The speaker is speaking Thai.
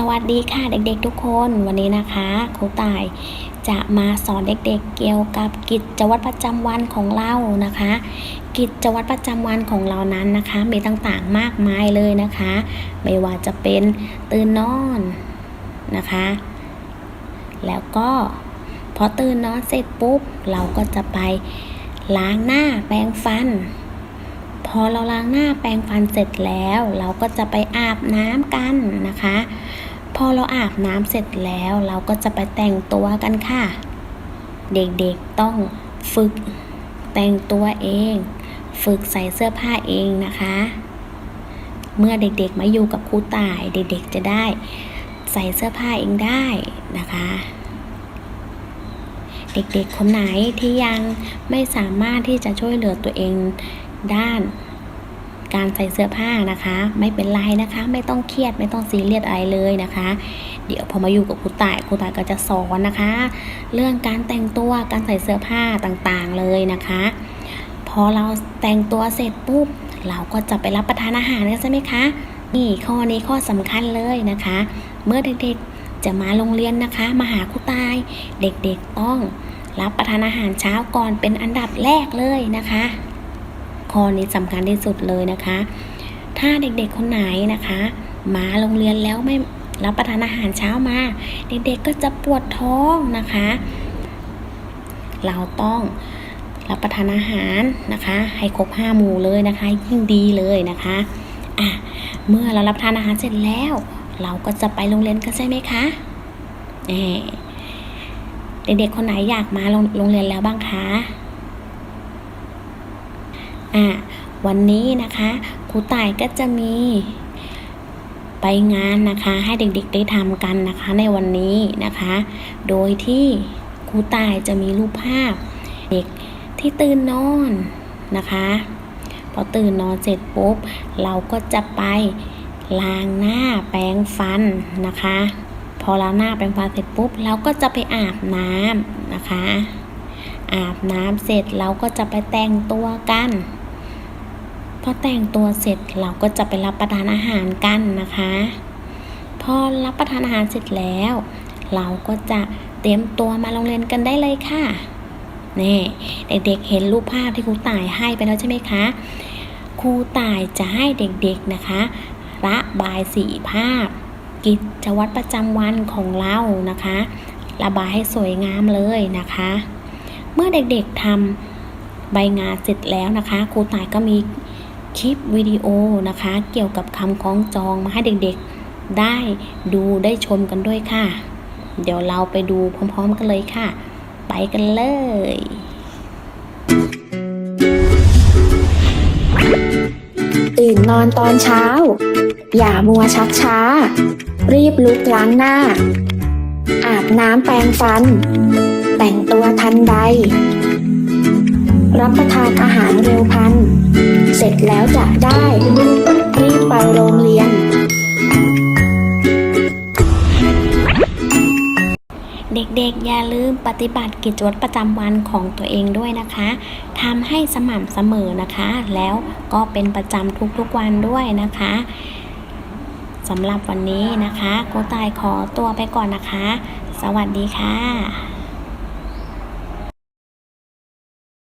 สวัสดีค่ะเด็กๆทุกคนวันนี้นะคะครูต่ายจะมาสอนเด็กๆเกี่ยวกับกิจวัตรประจำวันของเรานะคะ กิจวัตรประจำวันของเรานั้นนะคะ มีต่างๆมากมายเลยนะคะ ไม่ว่าจะเป็นตื่นนอนนะคะ แล้วก็พอตื่นนอนเสร็จปุ๊บ เราก็จะไปล้างหน้าแปรงฟัน พอเราล้างหน้าแปรงฟันเสร็จแล้ว เราก็จะไปอาบน้ำกันนะคะ พอเราอาบน้ำเสร็จแล้วเราก็จะไปแต่งตัวกันค่ะ เด็กๆต้องฝึกแต่งตัวเอง ฝึกใส่เสื้อผ้าเองนะคะ เมื่อเด็กๆมาอยู่กับครูต่ายเด็กๆจะได้ใส่เสื้อผ้าเองได้นะคะ เด็กๆคนไหนที่ยังไม่สามารถที่จะช่วยเหลือตัวเองด้าน การใส่เสื้อผ้านะคะ ไม่เป็นไรนะคะ ไม่ต้องเครียดไม่ต้องซีเรียสอะไรเลยนะคะ เดี๋ยวพอมาอยู่กับครูต่ายครูต่ายก็จะสอนนะคะ เรื่องการแต่งตัวการใส่เสื้อผ้าต่างๆเลยนะคะ พอเราแต่งตัวเสร็จปุ๊บเราก็จะไปรับประทานอาหารกันใช่ไหมคะนี่ข้อนี้ข้อสำคัญเลยนะคะ เมื่อเด็กๆจะมาโรงเรียนนะคะมาหาครูตาย เด็กๆต้องรับประทานอาหารเช้าก่อนเป็นอันดับแรกเลยนะคะ ข้อนี้สำคัญที่สุดเลยนะคะ ถ้าเด็กๆคนไหนนะคะ มาโรงเรียนแล้วไม่รับประทานอาหารเช้ามา เด็กๆก็จะปวดท้องนะคะ เราต้องรับประทานอาหารนะคะ ให้ครบห้าหมู่เลยนะคะ ยิ่งดีเลยนะคะอะเมื่อเรารับประทานอาหารเสร็จแล้ว เราก็จะไปโรงเรียนกันใช่ไหมคะเอเด็กๆคนไหนอยากมาโรงโรงเรียนแล้วบ้างคะ อะวันนี้นะคะครูต่ายก็จะมีไปงานนะคะ ให้เด็กๆได้ทำกันนะคะในวันนี้นะคะ โดยที่ครูต่ายจะมีรูปภาพ เด็กที่ตื่นนอนนะคะ พอตื่นนอนเสร็จปุ๊บ เราก็จะไปล้างหน้าแปรงฟันนะคะ พอล้างหน้าแปรงฟันเสร็จปุ๊บเราก็จะไปอาบน้ำนะคะ อาบน้ำเสร็จเราก็จะไปแต่งตัวกัน อแต่งตัวเสร็จเราก็จะไปรับประทานอาหารกันนะคะ พอรับประทานอาหารเสร็จแล้ว เราก็จะเตรียมตัวมาโรงเรียนกันได้เลยค่ะนี่เด็กๆเห็นรูปภาพที่ครูต่ายให้ไปแล้วใช่ไหมคะครูต่ายจะให้เด็กๆนะคะระบายสีภาพ กิจวัตรประจำวันของเรานะคะ ระบายให้สวยงามเลยนะคะ เมื่อเด็กๆทำใบงานเสร็จแล้วนะคะครูต่ายก็มี คลิปวิดีโอนะคะ เกี่ยวกับคำคล้องจองมาให้เด็กๆ ได้ดูได้ชมกันด้วยค่ะ เดี๋ยวเราไปดูพร้อมๆกันเลยค่ะ ไปกันเลยตื่นนอนตอนเช้า อย่ามัวชักช้า รีบลุกล้างหน้า อาบน้ำแปรงฟัน แต่งตัวทันใด รับประทานอาหารเร็วพัน เสร็จแล้วจะได้ รีบไปโรงเรียน เด็กๆ อย่าลืมปฏิบัติกิจวัตรประจำวันของตัวเองด้วยนะคะทำให้สม่ำเสมอนะคะ แล้วก็เป็นประจำทุกๆวันด้วยนะคะสำหรับวันนี้นะคะโกตายขอตัวไปก่อนนะคะ สวัสดีค่ะ